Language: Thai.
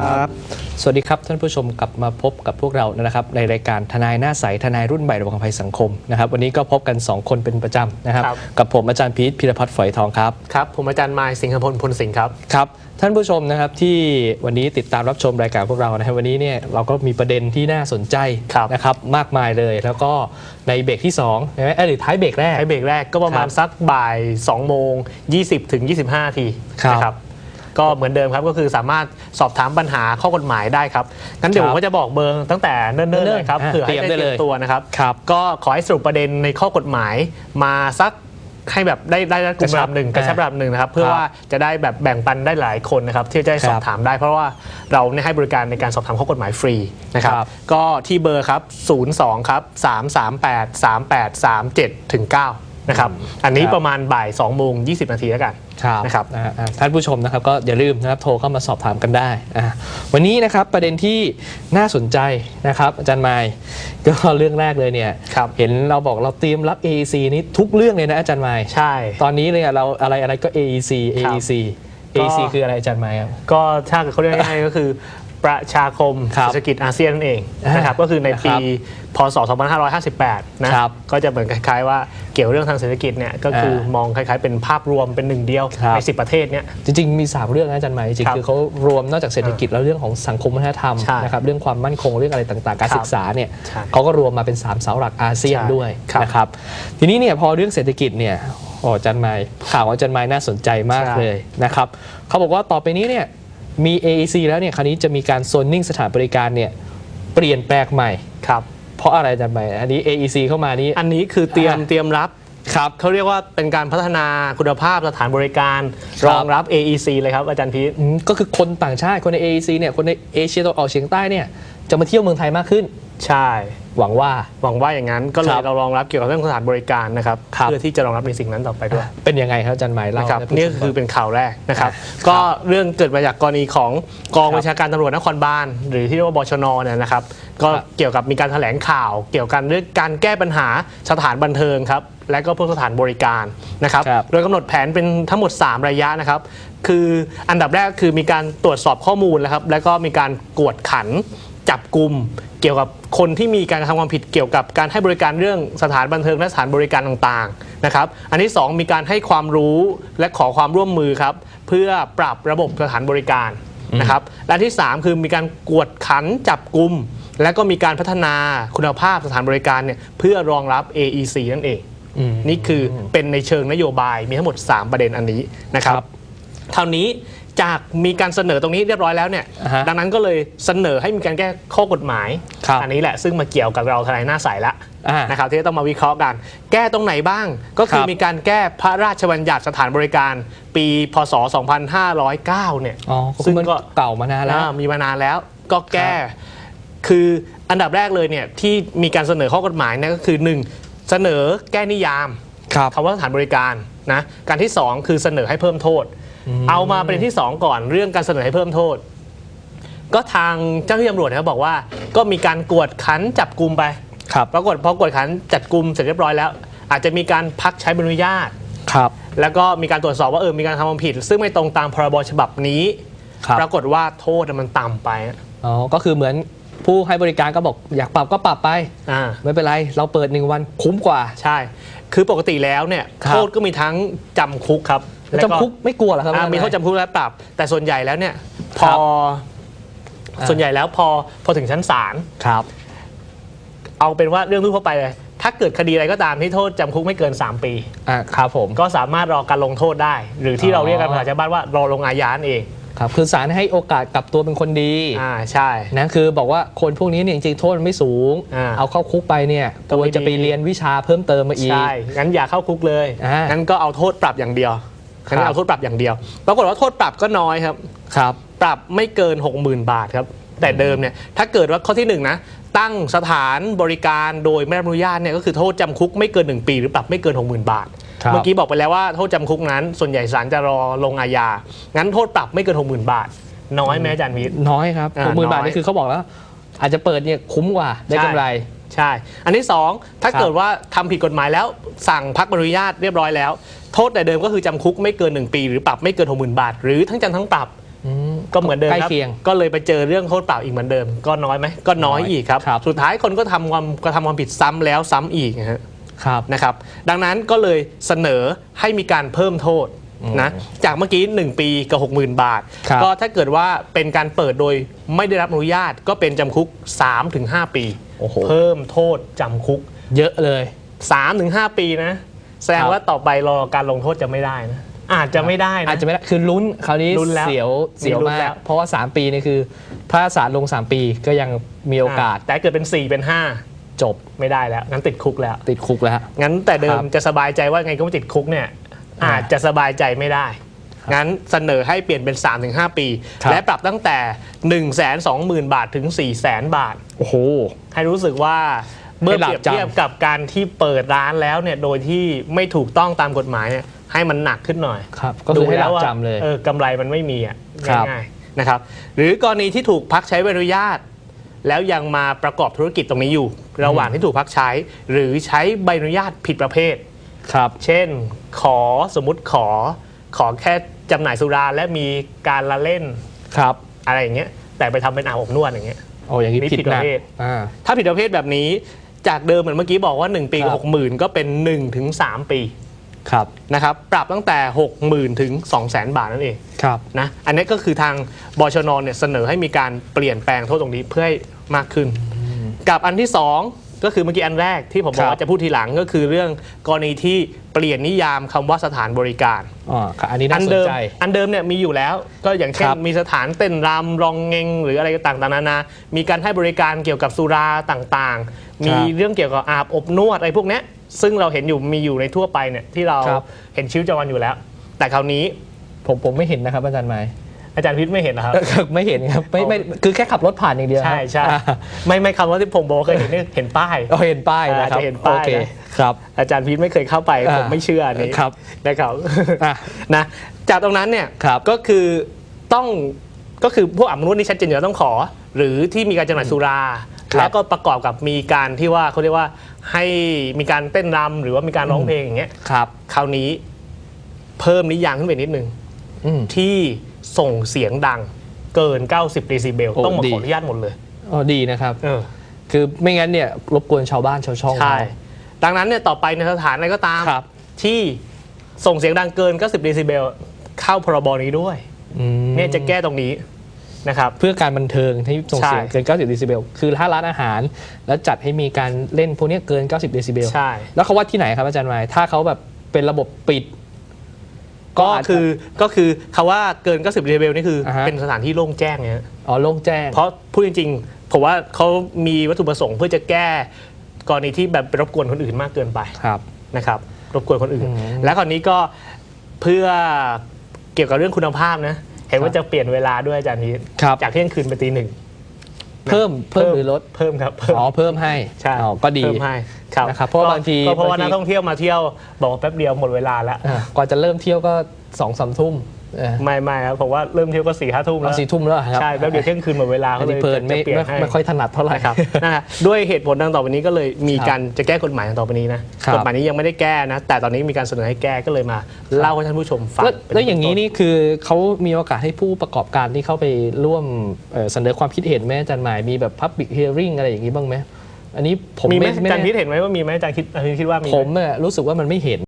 ครับสวัสดีครับท่านผู้ชมกลับมาพบกับพวกเรานะครับ ในรายการทนายหน้าใสทนายรุ่นใหม่ระวังภัยสังคมนะครับวันนี้ก็พบกัน 2 คนเป็นประจำนะครับ ครับ กับผมอาจารย์พีทพิรพัฒน์ฝอยทองครับ ครับ ผมอาจารย์มายสิงห์พลพลสิงห์ครับ ครับ ท่านผู้ชมนะครับที่วันนี้ติดตามรับชมรายการพวกเรานะครับวันนี้เนี่ยเราก็มีประเด็นที่น่าสนใจครับนะครับมากมายเลยแล้วก็ในเบรกที่2ใช่ไหมเอ้ยหรือท้ายเบรกแรก ให้เบรกแรกก็ประมาณครับสักบ่าย2โมง 20 ถึง 25นาทีครับ นะครับ ก็เหมือนเดิมครับก็คือสามารถสอบถามปัญหาข้อกฎหมายได้ครับงั้นเดี๋ยวคผรับมก็จะบอกเบอร์ตั้งแต่เนิ่นๆเลยครับอะเผื่อให้เตรียมได้ได้เตรีเลยยมตัวนะครับครับ ก็ขอให้สรุปประเด็นในข้อกฎหมายมาสักให้แบบได้ได้ได้กลุ่มกระชัระบดับหนึ่งกระชับอ่าระดับหนึ่งนะครับ เพื่อครับว่าจะได้แบบแบ่งปันได้หลายคนนะครับ ที่จะได้สอครับบถามได้เพราะว่าเราเนี่ยให้บริการในการสอบถามข้อกฎหมายฟรีนะครับครับก็ที่เบอร์ครับ 02 ครับ 338 3837ถึง9 นะครับอันนี้ครับประมาณบ่าย2โมง20นาทีแล้วกันครับนะครับนะฮะอะท่านผู้ชมนะครับก็อย่าลืมนะครับโทรเข้ามาสอบถามกันได้อะวันนี้นะครับประเด็นที่น่าสนใจนะครับอาจารย์ไมายก็เรื่องแรกเลยเนี่ยครับเห็นเราบอกเราเตรียมรับ AEC นี้ทุกเรื่องเลยนะอาจารย์ไมายใช่ ตอนนี้เนี่ยเราอะไรอะไรก็ AEC ครับ AEC ก็ AEC คืออะไรอาจารย์ไมายครับก็ถ้าเขาเรียกง่ายๆก็คือ ประชาคมครับเศรษฐกิจอาเซียนนั่นเองอ่านนะครับก็คือในนะคปีรับพศ 2558 นะครับก็จะเหมือนคล้ายๆว่าเกี่ยวเรื่องทางเศรษฐกิจเนี่ยก็คือมองคล้ายๆเป็นภาพรวมเป็นหนึ่งเดียวครับ ใน 10 ประเทศเนี่ย จริงๆ มี 3 เรื่องนะอาจารย์ไมายจริงครับๆคือเขารวมนอกจากเศรษฐกิจแล้วเรื่องของสังคมวัฒนธรรมใช่นะครับเรื่องความมั่นคงเรื่องอะไรต่างๆ การครับศึกษาเนี่ยใช่เขาก็รวมมาเป็น 3 เสาหลักอาเซียนใช่ด้วยครับ นะครับทีนี้เนี่ยพอเรื่องเศรษฐกิจเนี่ยโอ้อาจารย์ไมายข่าวของอาจารย์ไมายน่าสนใจมากใช่เลยนะครับเขาบอกว่าต่อไปนี้เนี่ย มี AEC แล้วเนี่ยคราวนี้จะมีการโซนนิ่งสถานบริการเนี่ยเปลี่ยนแปลงใหม่ ครับ เพราะอะไรอาจารย์ไมายอันนี้ AEC เข้ามานี่อันนี้คือเตรียมอ่าเตรียมรับครับเขาเรียกว่าเป็นการพัฒนาคุณภาพสถานบริการครับรองรับ AEC เลยครับอาจารย์พีทอืมก็คือคนต่างชาติคนใน AEC เนี่ยคนในเอเชียตะวันออกเฉียงใต้เนี่ยจะมาเที่ยวเมืองไทยมากขึ้น ใช่ หวังว่า หวังว่าอย่างนั้นก็เลครัยบเรารองรับเกี่ยวกับเรื่องสถานบริการนะครับครับ เพื่อที่จะรองรับในสิ่งนั้นต่อไปด้วย เป็นยังไงครับอาจารย์หมายเล่านะครับให้ผู้ชมนี่ก็คือเป็นข่าวแรกนะครับอ่าก็เรื่องเกิดมาจากกรณีของกองครับบัญชาการตำรวจนครบาลหรือที่เรียกว่าบชนเนี่ยนะครับ ก็ครับ เกี่ยวกับมีการแถลงข่าว เกี่ยวกันเรื่องการแก้ปัญหาสถานบันเทิงครับและก็พวกสถานบริการนะครับ ครับโดยกำหนดแผนเป็นทั้งหมด 3 ระยะนะครับ คืออันดับแรกคือมีการตรวจสอบข้อมูลนะครับ แล้วก็มีการกวดขัน จับกลุ่มเกี่ยวกับคนที่มีการกระทำความผิดเกี่ยวกับการให้บริการเรื่องสถานบันเทิงและสถานบริการต่างๆนะครับ อันที่ 2 มีการให้ความรู้และขอความร่วมมือครับเพื่อปรับระบบสถานบริการนะครับและอันที่ 3 คือมีการกวดขันจับกลุ่มและก็มีการพัฒนาคุณภาพสถานบริการเนี่ยเพื่อรองรับ AEC นั่นเองอืมนี่คือเป็นในเชิงนโยบายมีทั้งหมด 3 ประเด็นอันนี้นะครับครับคราวนี้ จากมีการเสนอตรงนี้เรียบร้อยแล้วเนี่ย อ่าฮะดังนั้นก็เลยเสนอให้มีการแก้ข้อกฎหมาย ครับ อันนี้แหละซึ่งมาเกี่ยวกับเราทนายหน้าใสละอ่า นะครับที่จะต้องมาวิเคราะห์กัน แก้ตรงไหนบ้าง ก็คือครับ มีการแก้พระราชบัญญัติสถานบริการปีพศ 2509 เนี่ย อ๋อก็คืซึ่องมันก็เก่ามานานแล้ว อ่ามีมานานแล้วก็แก้ คืออันดับแรกเลยเนี่ยที่มีการเสนอข้อกฎหมายเนยก็คือ1เสนอแก้นิยาม ครับ คำว่าสถานบริการนะ การที่ 2 คือเสนอให้เพิ่มโทษม เอามาประเด็นที่ 2 ก่อนเรื่องการเสนอให้เพิ่มโทษ ก็ทางเจ้าหน้าที่ตำรวจนะครับบอกว่าก็มีการกวดขันจับกลุ่มไปครับปรากฏพอกวดขันจับกลุ่มเสร็จเรียบร้อยแล้ว อาจจะมีการพักใช้ใบอนุญาตครับ แล้วก็มีการตรวจสอบว่าเออมีการทำความผิด ซึ่งไม่ตรงตามพรบฉบับนี้ครับปรากฏว่าโทษมันต่ำไปอ๋อก็คือเหมือน ผู้ให้บริการก็บอกอยากปรับก็ปรับไป อ่า ไม่เป็นไร เราเปิดหนึ่งวันคุ้มกว่า ใช่ คือปกติแล้วเนี่ยครับ โทษก็มีทั้งจำคุกครับแล้วจำคุกไม่กลัวเหรอครับ อ่ามีโทษอาจารย์จำคุกและปรับ แต่ส่วนใหญ่แล้วเนี่ยพครัอบอ่าส่วนใหญ่แล้วพอพอถึงชั้นศาลครับ เอาเป็นว่าเรื่องทั่วไปเลย ถ้าเกิดคดีอะไรก็ตามที่โทษจำคุกไม่เกิน 3 ปี อ่าครับผม ก็สามารถรอการลงโทษได้ หรือที่อ๋อเราเรียกกันภาษาชาวบ้านว่ารอลงอาญานั่นเอง ครับคือศาลให้โอกาสกลับตัวเป็นคนดีอ่าใช่ นะคือบอกว่าคนพวกนี้เนี่ยจริงๆโทษมันไม่สูง อ่าเอาเข้าคุกไปเนี่ยกก็ลัวไม่จะไปดี เรียนวิชาเพิ่มเติมมาอีก ใช่ งั้นอย่าเข้าคุกเลย อ่างั้งั้นก็เอาโทษปรับอย่างเดียวครับงั้นเอาโทษปรับอย่างเดียว ปรากฏว่าโทษปรับก็น้อยครับ ครับ ปรับไม่เกิน 60,000 บาทครับ แต่เดิมเนี่ยถ้าเกิดว่าข้อที่หนึ่งนะตั้งสถานบริการโดยไม่ได้รับอนุญาตเนี่ยก็คือโทษจำคุกไม่เกิน 1 ปี หรือปรับไม่เกิน 60,000 บาทครับ เมื่อกี้บอกไปแล้วว่าโทษจำคุกนั้น ส่วนใหญ่ศาลจะรอลงอาญา งั้นโทษปรับไม่เกิน 60,000 บาท น้อยไหมอาจารย์วิทย์ น้อยครับอ่าหกหมื่นบาทน้อย นี่คือเขาบอกแล้ว อาจจะเปิดเนี่ยคุ้มกว่าได้ใช่กำไร ใช่ อันที่ 2 ถ้าครับ เกิดว่าทำผิดกฎหมายแล้วสั่งพักใบอนุญาตเรียบร้อยแล้ว โทษแต่เดิมก็คือจำคุกไม่เกิน 1 ปี หรือปรับไม่เกิน 60,000 บาท หรือทั้งจำทั้งปรับอืม ก็เหมือนเดิมใกล้ครับ เคียงก็เลยไปเจอเรื่องโทษปรับอีกเหมือนเดิม ก็น้อยไหมก็น้อยน้อยอีกครับ ครับ สุดท้ายคนก็ทำความกระทำความผิดซ้ำแล้วซ้ำอีกนะฮะ ครับนะครับดังนั้นก็เลยเสนอให้มีการเพิ่มโทษนะจากเมื่อกี้ 1 ปีกับ 60,000 บาท ครับ ก็ถ้าเกิดว่าเป็นการเปิดโดยไม่ได้รับอนุญาตก็เป็นจำคุก 3-5 ปี โอ้โห เพิ่มโทษจำคุก เยอะเลย 3-5 ปีนะ แสดงครับว่าต่อไปรอการลงโทษจะไม่ได้นะ อาจจะไม่ได้นะ อาจจะไม่ได้คือลุ้นคราวนี้ลุ้นแล้วเสียวเสียวมีลุ้นมาแล้ก ว เพราะว่า 3 ปีนี่คือ ถ้าศาลลง 3 ปีก็ยังมีโอกาส แต่ถ้เกิดเป็น 4 เป็น จบ5ไม่ได้แล้วงั้นติดคุกแล้ว ติดคุกแล้วงั้นแต่เดิคมรับจะสบายใจว่าไงก็ไม่ติดคุกเนี่ยอ่า อาจจะสบายใจไม่ได้ งั้นเสนอให้เปลี่ยนเป็น 3-5 ปี ครับ และปรับตั้งแต่ 1 2 0 0 0 0 บาทถึง 4 0 0 0 0 0 บาท โอ้โห ให้รู้สึกว่าเมื่อให้หลาเปบรียบเทียบจำกับการที่เปิดร้านแล้วเนี่ยโดยที่ไม่ถูกต้องตามกฎหมายเนี่ยให้มันหนักขึ้นหน่อย ครับก็คือให้หลับว่าจำเลยเออกำไรมันไม่มีอะครับ ง่ายๆนะครับ หรือกรณีที่ถูกพักใช้ใบอนุญาต แล้วยังมาประกอบธุรกิจตรงนี้อยู่ ระหว่างที่ถูกพักใช้ หรือใช้ใบอนุญาตผิดประเภท ครับ เช่น ขอสมมุติขอ ขอแค่จำหน่ายสุราและมีการละเล่นครับอะไรอย่างเงี้ย แต่ไปทำเป็นอาบอบนวดอย่างเงี้ย โอ้อย่างนี้นี่ผิดผิดประนะเภท อ่า ถ้าผิดประเภทแบบนี้จากเดิมเหมือนเมื่อกี้บอกว่า 1 ปีกัครับบหกหมื่นก็เป็น1ถึง3ปี ครับ นะครับปรับตั้งแต่ 60,000 ถึง 200,000 บาทนั่นเองครับ นะอันนี้ก็คือทางบชนเนี่ยเสนอให้มีการเปลี่ยนแปลงโทษตรงนี้เพื่อให้มากขึ้น กับอันที่ 2 ก็คือเมื่อกี้อันแรกที่ผมบอครักบว่าจะพูดทีหลังก็คือเรื่องกรณีที่เปลี่ยนนิยามคำว่าสถานบริการ อ๋อครับอันนี้น่าอันสนเดิมใจ อันเดิมเนี่ยมีอยู่แล้ว ก็อย่างเช่นครับมีสถานเต้นรำรองเงงหรืออะไรต่างๆนานา มีการให้บริการเกี่ยวกับสุราต่างๆ มีเรื่องเกี่ยวกับอาบอบนวดอะไรพวกเนี้ย ซึ่งเราเห็นอยู่มีอยู่ในทั่วไปเนี่ยที่เราครับ เห็นชีวิตประจำวันอยู่แล้ว แต่คราวนี้ผมผมไม่เห็นนะครับอาจารย์ไม้ อาจารย์พิษไม่เห็นนะครับ ไม่เห็นครับไม่ไม่คือแค่ขับรถผ่านอย่างเดียวครับใช่ใช่อ่าไม่ไม่คำว่าที่ผมบอกว่าเคยเห็นเนี่ยเห็นป้ายเราเห็นป้ายนะครับอ่าจะเห็นป้ายโอเคนะครับอาจารย์พีทไม่เคยเข้าไปอ่าผมไม่เชื่ออันนี้ครับนะครับอะ นะจากตรงนั้นเนี่ยครับ ก็คือต้องก็คือพวกอาบอบนวดนี่ชัดเจนอยู่แล้วต้องขอ หรือที่มีการจำหน่ายสุรา ครับแล้วก็ประกอบกับมีการที่ว่าเขาเรียกว่าให้มีการเต้นรำหรือว่ามีการร้องเพลงอย่างเงี้ยครับ คราวนี้เพิ่มนิยามขึ้นไปนิดนึงอืม ที่ส่งเสียงดังเกิน 90เดซิเบลโอ้ต้องมาดี ขออนุญาตหมดเลยอ๋อดีนะครับ เออ คือไม่งั้นเนี่ยรบกวนชาวบ้านชาวช่องใช่เขาดังนั้นเนี่ยต่อไปในสถานอะไรก็ตามครับที่ส่งเสียงดังเกิน 90เดซิเบลเข้าพรบนี้ด้วย อืมเนี่ยจะแก้ตรงนี้ นะครับเพื่อการบันเทิงที่ส่งเสียงใช่เกิน 90 เดซิเบล คือถ้าร้านอาหาร แล้วจัดให้มีการเล่นพวกเนี้ยเกิน 90 เดซิเบล ใช่ แล้วเขาวัดที่ไหนครับอาจารย์ไม้ถ้าเขาแบบเป็นระบบปิด ก็อาจจะคือก็คือคำว่าเกิน 90 เดซิเบลนี่คืออาฮะ เป็นสถานที่โล่งแจ้งเนี่ยอ๋อโล่งแจ้ง เพราะพูดจริงๆผมว่าเขามีวัตถุประสงค์เพื่อจะแก้กรณีที่แบบไปรบกวนคนอื่นมากเกินไป ครับ นะครับรบกวนคนอื่น อืมและคราวนี้ก็เพื่อเกี่ยวกับเรื่องคุณภาพนะ เห็นว่าครับจะเปลี่ยนเวลาด้วยอาจารย์พีทครับ จากเที่ยงคืนไปตีหนึ่งเพิ่มเพิ่มหรือลดเพิ่มครับเพิ่มอ๋อเพิ่มให้ใช่อ๋อก็ดีเพิ่มให้ครับนะครับเพราะว่าบางทีก็เพราะว่าบางทีนักท่องเที่ยวมาเที่ยวบอกว่าแป๊บเดียวหมดเวลาแล้วอะก่อนจะเริ่มเที่ยวก็สองสามทุ่ม เออ ไม่ไม่ครับผมว่าเริ่มเที่ยวก็สี่ห้าทุ่มแล้เอาวสี่ทุ่มแล้วเหรอครับใช่แป๊บเดียวเที่ยงคืนหมดเวลาอัเขานเลนี้ยเพลินไม่จะเปลี่ยไม่นให้ ไม่ค่อยถนัดเท่าไหร่ นะครับนะฮะด้วยเหตุผลดังต่อไปนี้ก็เลยมีครับการจะแก้กฎหมายดังต่อไปนี้นะครับกฎหมายนี้ยังไม่ได้แก้นะ แต่ตอนนี้มีการเสนอให้แก้ก็เลยมา เล่าให้ท่านผู้ชมฟังแล้วเป็แล้วอย่างนี้ต้นี่คือเขามีโอกาสให้ผู้ประกอบการที่เข้าไปร่วมเอ่อเสนอความคิดเห็นไหมอาจารย์หมายมีแบบ Public Hearing อะไรอย่างนี้บ้างไหมอันนี้ผมมีไหมไม่อาจารย์ไม่คิดเห็นไหมว่ามีไหมอาจารย์คิดอาจารย์คิดว่ามีไหผมเนี่ยรู้สึกว่ามันไม่เห็น